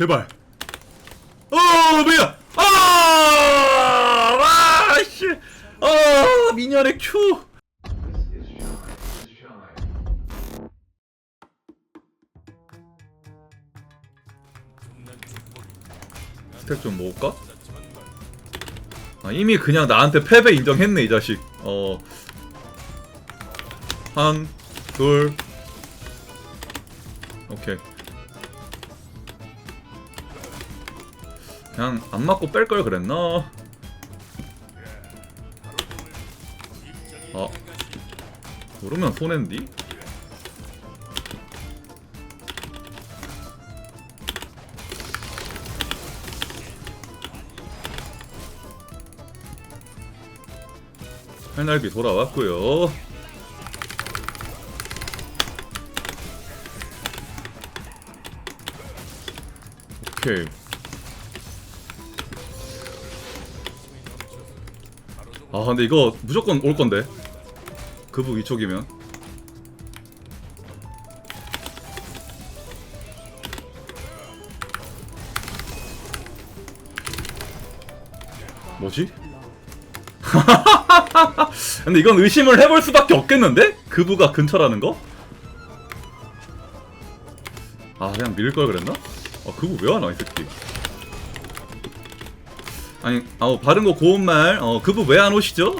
제발. 어, 뭐야? 아, 와, 씨. 어, 미녀의 큐. 스택 좀 모을까? 아, 이미 그냥 나한테 패배 인정했네 이 자식. 어, 한, 둘, 오케이. 그냥 안 맞고 뺄 걸 그랬나? 아, 모르면 손해인디? 팔날비 돌아왔고요. 오케이. 아 근데 이거 무조건 올 건데. 그북 이쪽이면. 뭐지? 근데 이건 의심을 해볼 수밖에 없겠는데? 그부가 근처라는 거? 아 그냥 밀 걸 그랬나? 아 그부 왜 하나 이 새끼 아니 어 바른 거 고운 말 어 그부 왜안 오시죠?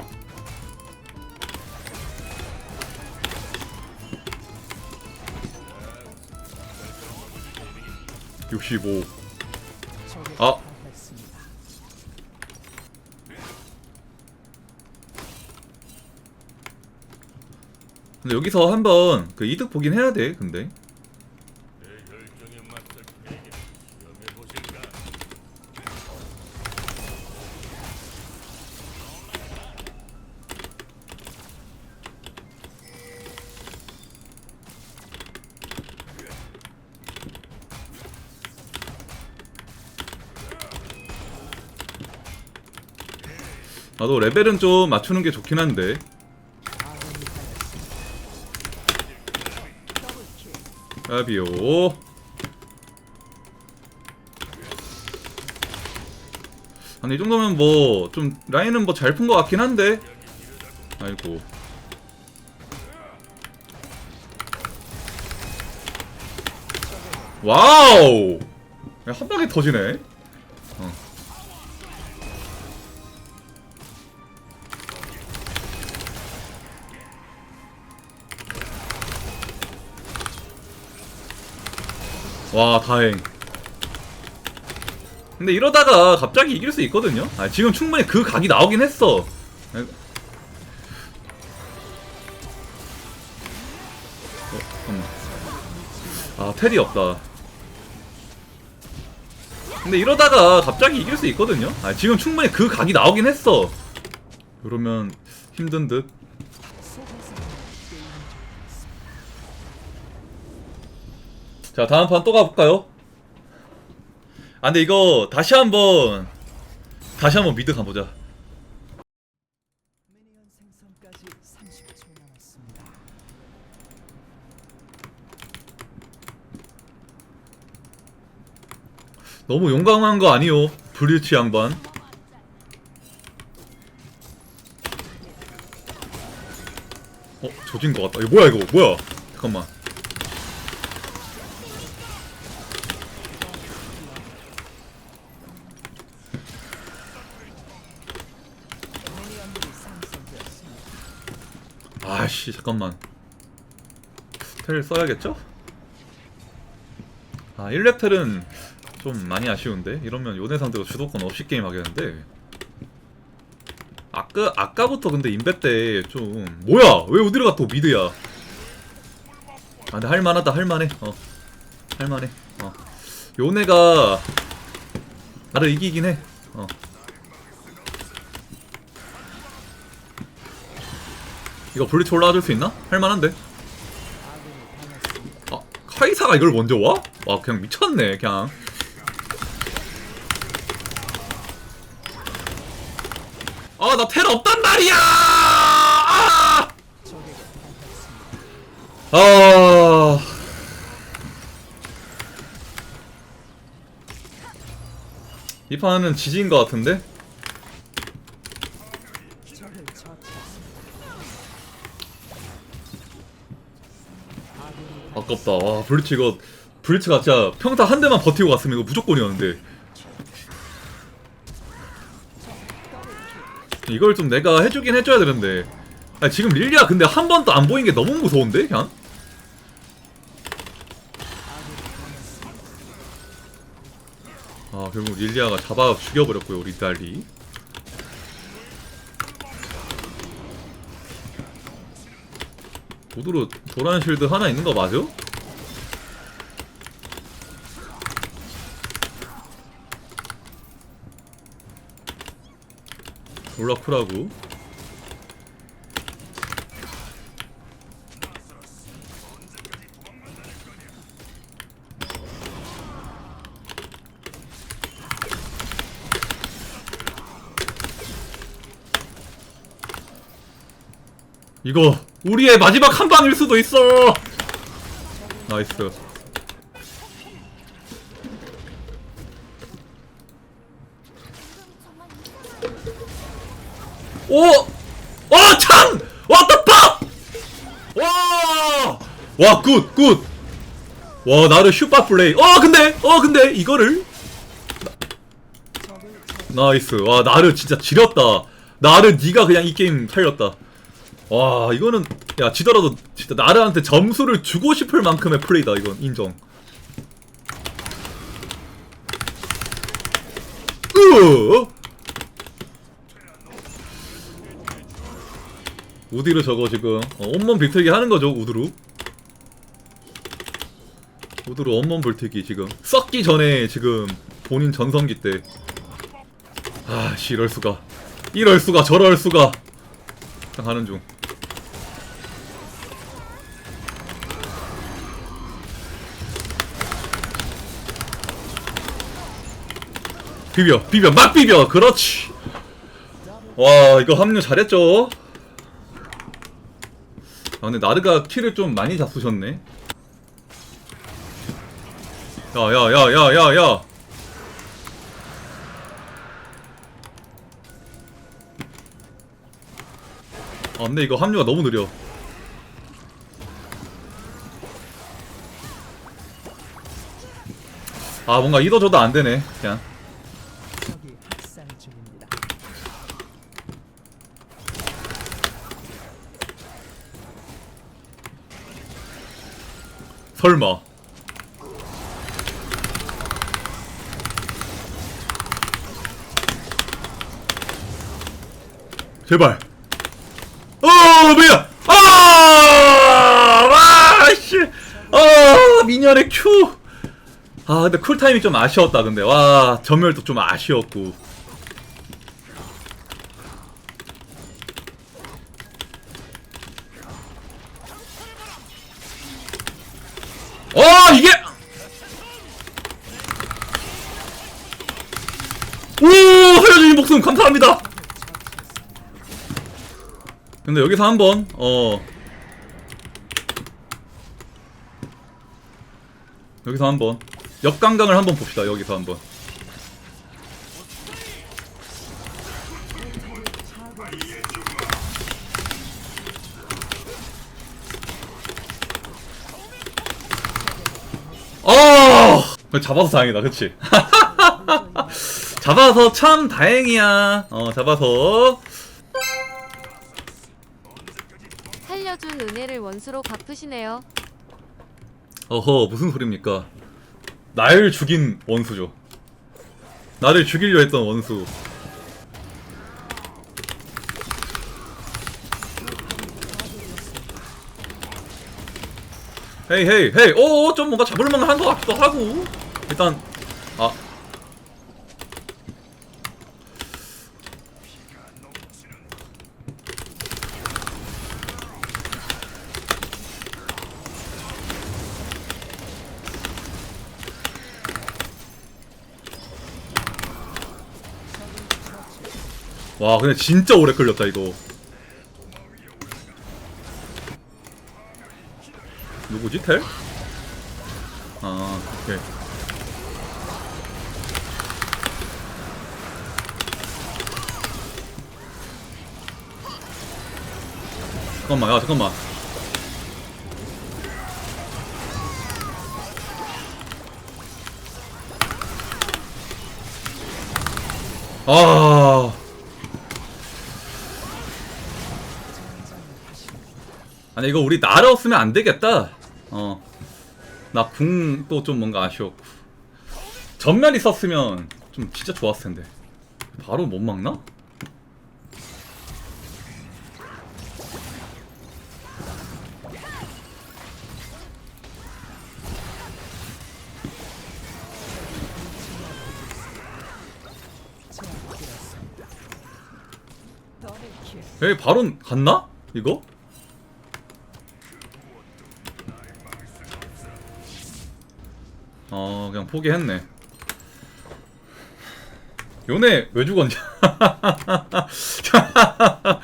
(65) 아. 근데 여기서 한번 그 이득 보긴 해야 돼 근데 나도 레벨은 좀 맞추는 게 좋긴 한데. 까비오 아니 이 정도면 뭐 좀 라인은 뭐 잘 푼 것 같긴 한데. 아이고. 와우! 야, 한 방에 터지네 와 다행. 근데 이러다가 갑자기 이길 수 있거든요? 아, 지금 충분히 그 각이 나오긴 했어. 아, 어. 아 텔이 없다. 근데 이러다가 갑자기 이길 수 있거든요? 아, 지금 충분히 그 각이 나오긴 했어. 그러면 힘든 듯 자 다음 판 또 가볼까요? 아 근데 이거 다시 한번 다시 한번 미드 가보자. 미니언 생성까지 30초 남았습니다. 너무 용감한 거 아니요 브리치 양반? 어 조진 거 같다. 이거 뭐야 이거? 뭐야? 잠깐만 미니언들이 생성되었습니다. 아씨 잠깐만. 텔 써야겠죠? 아 1렙 텔은 좀 많이 아쉬운데? 이러면 요네 상대로 주도권 없이 게임 하겠는데? 아까 아까부터 근데 인베 때 좀 뭐야? 왜 어디로 가또 미드야? 아 근데 할만하다 할만해. 어 할만해. 어. 요네가 나를 이기긴 해 이거 블리츠 올라와줄 수 있나? 할만한데 아 카이사가 이걸 먼저 와? 와 그냥 미쳤네 그냥 아나텔 없단 말이야 아! 아 이 판은 지진 것 같은데? 아깝다. 와, 블리츠 이거 블리츠가 진짜 평타 한 대만 버티고 갔으면 이거 무조건이었는데. 이걸 좀 내가 해주긴 해줘야 되는데. 아니, 지금 릴리아 근데 한 번도 안 보인 게 너무 무서운데, 그냥? 아, 결국 릴리아가 잡아 죽여버렸고요, 우리 딸이. 도드로 도란 쉴드 하나 있는 거 맞아? 졸라 쿨하고 이거 우리의 마지막 한 방일 수도 있어. 나이스. 오! 어, 창! 왔다 팍! 와! 와, 굿, 굿. 와, 나를 슈퍼 플레이. 어, 근데, 어, 근데 이거를 나이스. 와, 나를 진짜 지렸다. 나를 네가 그냥 이 게임 살렸다. 와, 이거는 야, 지더라도 진짜 나르한테 점수를 주고 싶을 만큼의 플레이다. 이건 인정. 으! 우디로 저거 지금 어, 온몸 비틀기 하는 거죠, 우드로. 우드로 온몸 불태기 지금 썩기 전에 지금 본인 전성기 때 아, 씨, 이럴 수가. 이럴 수가, 저럴 수가. 딱 하는 중. 비벼, 비벼, 막 비벼. 그렇지. 와, 이거 합류 잘했죠? 아, 근데 나르가 키를 좀 많이 잡수셨네. 야, 야, 야, 야, 야, 야. 아 근데 이거 합류가 너무 느려 아 뭔가 이도저도 안되네 그냥 적이 학살 중입니다. 설마. 제발. 어 뭐야 아와씨. 어 미녀의 큐. 아 근데 쿨타임이 좀 아쉬웠다 근데. 와 전멸도 좀 아쉬웠고 근데 여기서 한번 어. 여기서 한번. 역강강을 한번 봅시다 여기서 한번. 어! 잡아서 다행이다 그치? 잡아서 참 다행이야. 어 잡아서 갚으시네요. 어허 무슨 소립니까? 날 죽인 원수죠. 나를 죽이려 했던 원수. 헤이 헤이 헤이. 어어 좀 뭔가 잡을만한 한것 같기도 하고. 일단 와 근데 진짜 오래 걸렸다 이거. 누구지 텔? 아 오케이. 잠깐만 야 잠깐만. 아. 아니 이거 우리 날아왔으면 안 되겠다 어 나 궁 또 좀 뭔가 아쉬웠고 전멸 있었으면 좀 진짜 좋았을 텐데 바로 못 막나? 여기 바로 갔나? 이거? 어 그냥 포기했네 요네 왜 죽었냐.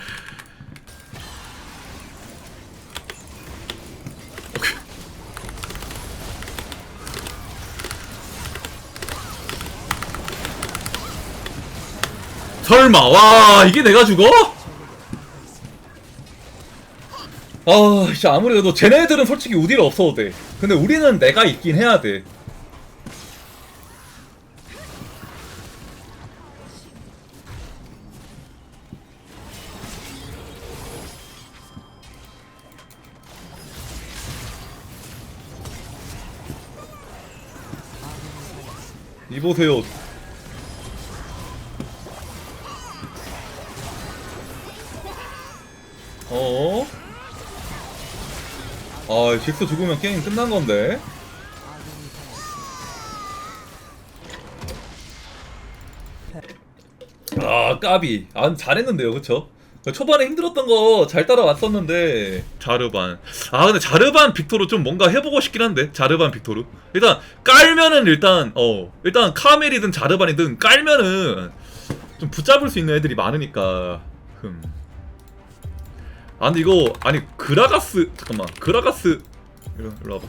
설마 와 이게 내가 죽어? 아, 진짜 아무리 그래도 쟤네들은 솔직히 우디가 없어도 돼. 근데 우리는 내가 있긴 해야 돼. 이보세요. 어? 아, 직스 죽으면 게임 끝난 건데. 아, 까비. 아, 잘했는데요, 그쵸? 초반에 힘들었던 거 잘 따라왔었는데 자르반. 아 근데 자르반 빅토르 좀 뭔가 해보고 싶긴 한데 자르반 빅토르. 일단 깔면은 일단 어 일단 카멜이든 자르반이든 깔면은 좀 붙잡을 수 있는 애들이 많으니까. 흠. 아 근데 이거 아니 그라가스 잠깐만. 그라가스 이리, 이리 와봐.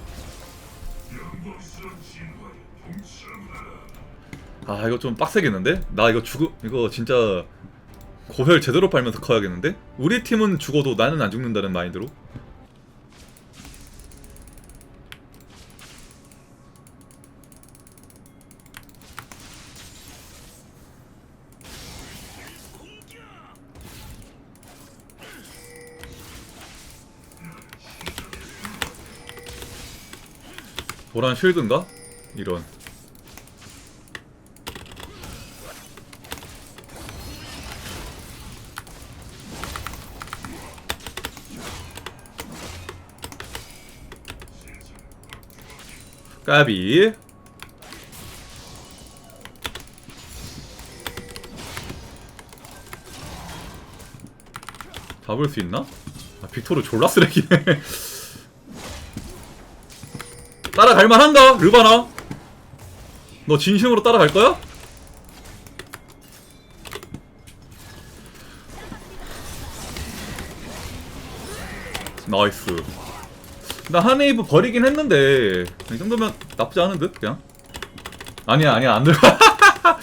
아 이거 좀 빡세겠는데? 나 이거 죽 이거 진짜 고혈 제대로 빨면서 커야겠는데? 우리 팀은 죽어도 나는 안 죽는다는 마인드로 보란 쉴드인가? 이런 까비 잡을 수 있나? 아, 빅토르 졸라 쓰레기네 따라갈 만 한가? 르바나? 너 진심으로 따라갈 거야? 나이스 나 한웨이브 버리긴 했는데 이 정도면 나쁘지 않은 듯 그냥. 아니야 아니야 안 들어가.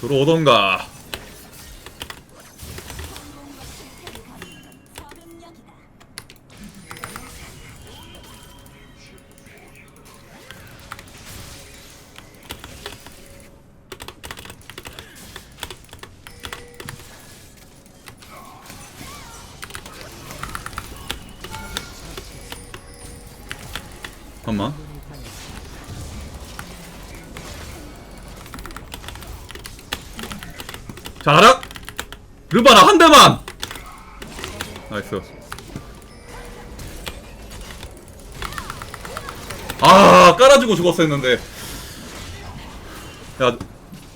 들어오던가 자락 르바나 한 대만 나이스 아 깔아주고 죽었어 했는데 야,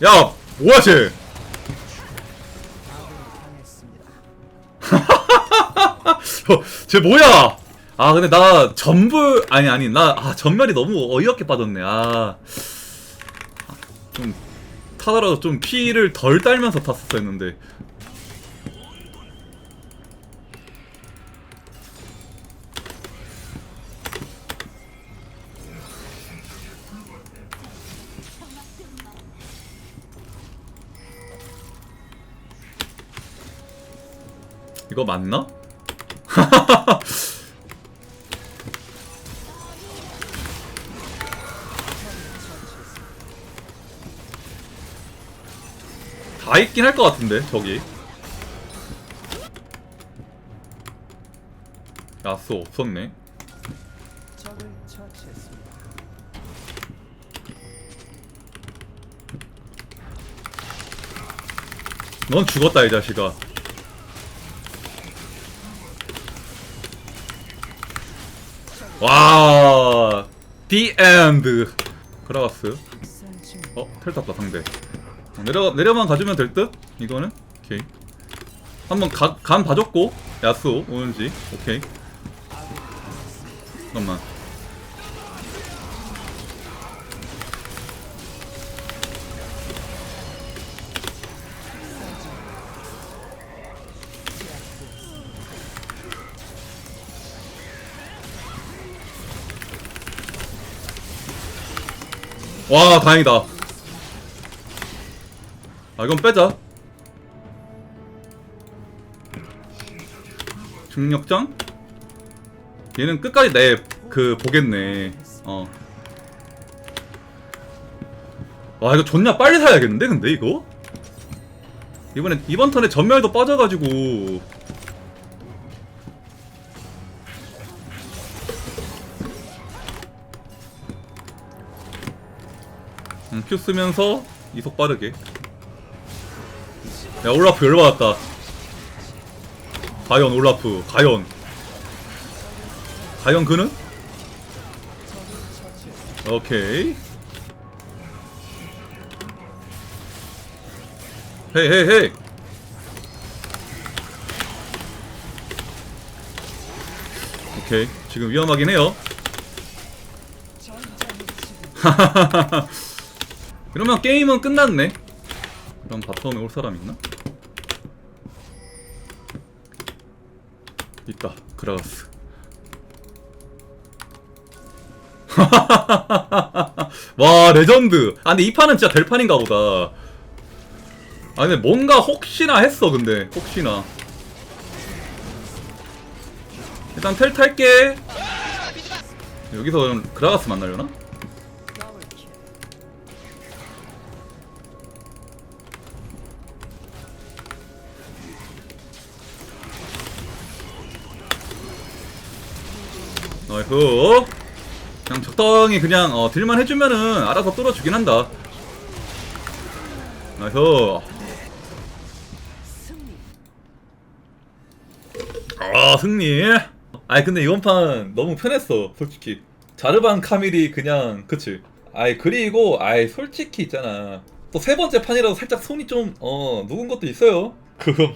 야, 뭐야 쟤? 쟤 뭐야? 아 근데 나 전부 아니 아니 나 아, 전멸이 너무 어이없게 빠졌네. 아. 좀 타더라도 좀 피를 덜 딸면서 탔었어 했는데. 이거 맞나? 다 있긴 할 것 같은데 저기. 야스 없었네. 적을 처치했습니다. 넌 죽었다 이 자식아. 와 The End. 그라가스. 센치 어? 텔 탔다 상대. 어, 내려, 내려만 가주면 될 듯? 이거는? 오케이. 한번 가, 간 봐줬고 야스오 오는지. 오케이. 잠깐만. 와 다행이다 아 이건 빼자 중력장? 얘는 끝까지 내 그 보겠네 어. 와 이거 존나 빨리 사야겠는데 근데 이거? 이번에 이번 턴에 전멸도 빠져가지고 음, 큐 쓰면서 이속 빠르게 야 올라프 열받았다. 과연 올라프 과연. 과연 그는? 오케이. 헤이 오케이. 지금 위험하긴 해요. 그러면 게임은 끝났네. 그럼 바텀에 올 사람 있나? 그라가스. 와 레전드. 아 근데 이 판은 진짜 될 판인가 보다. 아 근데 뭔가 혹시나 했어 근데. 혹시나. 일단 텔 탈게. 여기서 그라가스 만나려나? 나이스 그냥 적당히 그냥 어, 딜만 해주면은 알아서 뚫어주긴 한다. 나이스. 아 승리. 아니 근데 이번 판 너무 편했어 솔직히. 자르반 카밀이 그냥 그치? 아이 그리고 아이 솔직히 있잖아. 또 세 번째 판이라서 살짝 손이 좀 어 누군 것도 있어요. 그거